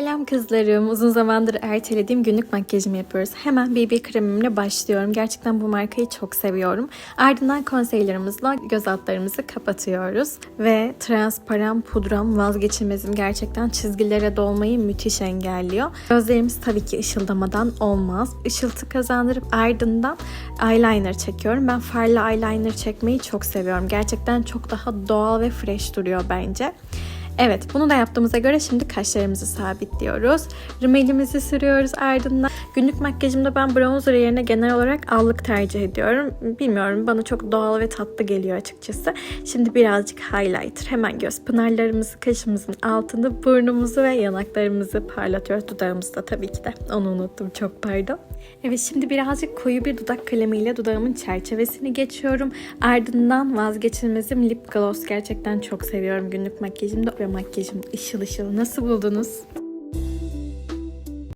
Selam kızlarım. Uzun zamandır ertelediğim günlük makyajımı yapıyoruz. Hemen BB kremimle başlıyorum. Gerçekten bu markayı çok seviyorum. Ardından konseylerimizle göz altlarımızı kapatıyoruz. Ve transparan pudram vazgeçilmezim. Gerçekten çizgilere dolmayı müthiş engelliyor. Gözlerimiz tabii ki ışıldamadan olmaz. Işıltı kazandırıp ardından eyeliner çekiyorum. Ben farlı eyeliner çekmeyi çok seviyorum. Gerçekten çok daha doğal ve fresh duruyor bence. Evet bunu da yaptığımıza göre şimdi kaşlarımızı sabitliyoruz. Rimelimizi sürüyoruz ardından. Günlük makyajımda ben bronzer yerine genel olarak allık tercih ediyorum. Bilmiyorum bana çok doğal ve tatlı geliyor açıkçası. Şimdi birazcık highlighter. Hemen göz pınarlarımızı kaşımızın altında burnumuzu ve yanaklarımızı parlatıyoruz. Dudağımızda tabii ki de. Onu unuttum çok pardon. Evet şimdi birazcık koyu bir dudak kalemiyle dudağımın çerçevesini geçiyorum. Ardından vazgeçilmezim lip gloss. Gerçekten çok seviyorum günlük makyajımda ve makyajım ışıl ışıl. Nasıl buldunuz?